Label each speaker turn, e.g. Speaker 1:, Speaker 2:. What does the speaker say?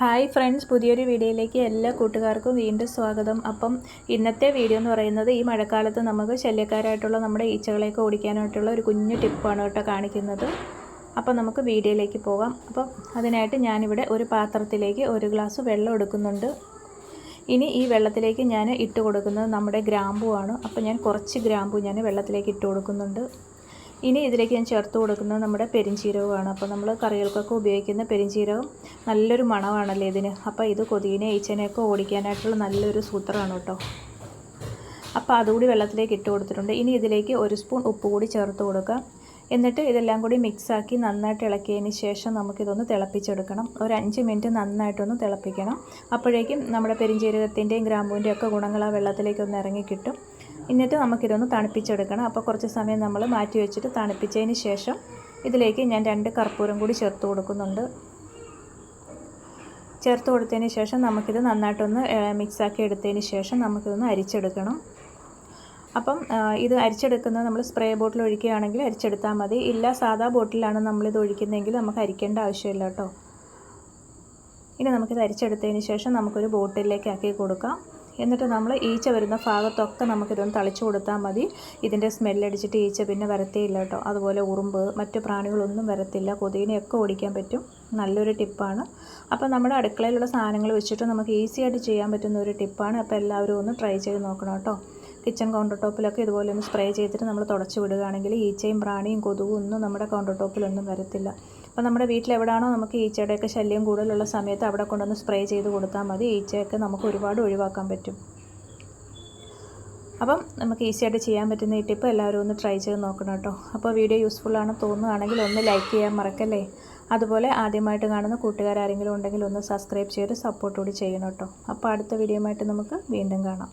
Speaker 1: Hi friends പുതിയൊരു വീഡിയോയിലേക്ക് എല്ലാ കൂട്ടുകാർക്കും വീണ്ടും സ്വാഗതം. അപ്പം ഇന്നത്തെ വീഡിയോ എന്ന് പറയുന്നത് ഈ മഴക്കാലത്ത് നമുക്ക് ശല്യക്കാരായിട്ടുള്ള നമ്മുടെ ഈച്ചകളെയൊക്കെ ഓടിക്കാനായിട്ടുള്ള ഒരു കുഞ്ഞു ടിപ്പാണ് കേട്ടോ കാണിക്കുന്നത്. അപ്പം നമുക്ക് വീഡിയോയിലേക്ക് പോകാം. അപ്പം അതിനായിട്ട് ഞാനിവിടെ ഒരു പാത്രത്തിലേക്ക് ഒരു ഗ്ലാസ് വെള്ളം എടുക്കുന്നുണ്ട്. ഇനി ഈ വെള്ളത്തിലേക്ക് ഞാൻ ഇട്ട് കൊടുക്കുന്നത് നമ്മുടെ ഗ്രാമ്പുവാണ്. അപ്പോൾ ഞാൻ കുറച്ച് ഗ്രാമ്പു ഞാൻ വെള്ളത്തിലേക്ക് ഇട്ട് കൊടുക്കുന്നുണ്ട്. ഇനി ഇതിലേക്ക് ഞാൻ ചേർത്ത് കൊടുക്കുന്നത് നമ്മുടെ പെരിഞ്ചീരകമാണ്. അപ്പോൾ നമ്മൾ കറികൾക്കൊക്കെ ഉപയോഗിക്കുന്ന പെരിഞ്ചീരകം നല്ലൊരു മണമാണല്ലേ ഇതിന്. അപ്പോൾ ഇത് കൊതിയിനെ ഈച്ചനെയൊക്കെ ഓടിക്കാനായിട്ടുള്ള നല്ലൊരു സൂത്രമാണ് കേട്ടോ. അപ്പോൾ അതുകൂടി വെള്ളത്തിലേക്ക് ഇട്ട് കൊടുത്തിട്ടുണ്ട്. ഇനി ഇതിലേക്ക് ഒരു സ്പൂൺ ഉപ്പ് കൂടി ചേർത്ത് കൊടുക്കുക. എന്നിട്ട് ഇതെല്ലാം കൂടി മിക്സാക്കി നന്നായിട്ട് ഇളക്കിയതിന് ശേഷം നമുക്കിതൊന്ന് തിളപ്പിച്ചെടുക്കണം. ഒരു അഞ്ച് മിനിറ്റ് നന്നായിട്ടൊന്ന് തിളപ്പിക്കണം. അപ്പോഴേക്കും നമ്മുടെ പെരിഞ്ചീരകത്തിന്റെയും ഗ്രാമ്പൂവിന്റെയും ഒക്കെ ഗുണങ്ങൾ ആ വെള്ളത്തിലേക്ക് ഒന്ന് ഇറങ്ങി കിട്ടും. എന്നിട്ട് നമുക്കിതൊന്ന് തണുപ്പിച്ചെടുക്കണം. അപ്പോൾ കുറച്ച് സമയം നമ്മൾ മാറ്റി വെച്ചിട്ട് തണുപ്പിച്ചതിന് ശേഷം ഇതിലേക്ക് ഞാൻ രണ്ട് കർപ്പൂരം കൂടി ചേർത്ത് കൊടുക്കുന്നുണ്ട്. ചേർത്ത് കൊടുത്തതിന് ശേഷം നമുക്കിത് നന്നായിട്ടൊന്ന് മിക്സാക്കി എടുത്തതിന് ശേഷം നമുക്കിതൊന്ന് അരിച്ചെടുക്കണം. അപ്പം ഇത് അരിച്ചെടുക്കുന്നത് നമ്മൾ സ്പ്രേ ബോട്ടിൽ ഒഴിക്കുകയാണെങ്കിൽ അരിച്ചെടുത്താൽ മതി. ഇല്ല സാധാ ബോട്ടിലാണ് നമ്മളിത് ഒഴിക്കുന്നതെങ്കിൽ നമുക്ക് അരിക്കേണ്ട ആവശ്യമില്ല കേട്ടോ. ഇനി നമുക്കിത് അരിച്ചെടുത്തതിന് ശേഷം നമുക്കൊരു ബോട്ടിലേക്ക് ആക്കി കൊടുക്കാം. എന്നിട്ട് നമ്മൾ ഈച്ച വരുന്ന ഭാഗത്തൊക്കെ നമുക്കിതൊന്ന് തളിച്ചു കൊടുത്താൽ മതി. ഇതിന്റെ സ്മെല്ലടിച്ചിട്ട് ഈച്ച പിന്നെ വരത്തേയില്ല കേട്ടോ. അതുപോലെ ഉറുമ്പ് മറ്റു പ്രാണികളൊന്നും വരത്തില്ല. കൊതുകിനെയൊക്കെ ഓടിക്കാൻ പറ്റും. നല്ലൊരു ടിപ്പാണ് അപ്പോൾ നമ്മുടെ അടുക്കളയിലുള്ള സാധനങ്ങൾ വെച്ചിട്ട് നമുക്ക് ഈസി ആയിട്ട് ചെയ്യാൻ പറ്റുന്ന ഒരു ടിപ്പാണ് അപ്പോൾ എല്ലാവരും ഒന്ന് ട്രൈ ചെയ്ത് നോക്കണം കേട്ടോ. കിച്ചൺ കൗണ്ടർ ടോപ്പിലൊക്കെ ഇതുപോലെ ഒന്ന് സ്പ്രേ ചെയ്തിട്ട് നമ്മൾ തുടച്ചു വിടുകയാണെങ്കിൽ ഈച്ചയും പ്രാണിയും കൊതുകും ഒന്നും നമ്മുടെ കൗണ്ടർ ടോപ്പിലൊന്നും വരത്തില്ല. അപ്പോൾ നമ്മുടെ വീട്ടിൽ എവിടെയാണോ നമുക്ക് ഈച്ചയുടെയൊക്കെ ശല്യം കൂടുതലുള്ള സമയത്ത് അവിടെ കൊണ്ടൊന്ന് സ്പ്രേ ചെയ്ത് കൊടുത്താൽ മതി. ഈച്ചയൊക്കെ നമുക്ക് ഒരുപാട് ഒഴിവാക്കാൻ പറ്റും. അപ്പം നമുക്ക് ഈസിയായിട്ട് ചെയ്യാൻ പറ്റുന്ന ഈ ടിപ്പ് എല്ലാവരും ഒന്ന് ട്രൈ ചെയ്ത് നോക്കണം കേട്ടോ. അപ്പോൾ വീഡിയോ യൂസ്ഫുള്ളാണ് തോന്നുകയാണെങ്കിൽ ഒന്ന് ലൈക്ക് ചെയ്യാൻ മറക്കല്ലേ? അതുപോലെ ആദ്യമായിട്ട് കാണുന്ന കൂട്ടുകാരെങ്കിലും ഉണ്ടെങ്കിൽ ഒന്ന് സബ്സ്ക്രൈബ് ചെയ്ത് സപ്പോർട്ട് കൂടി ചെയ്യണം കേട്ടോ. അപ്പോൾ അടുത്ത വീഡിയോ ആയിട്ട് നമുക്ക് വീണ്ടും കാണാം.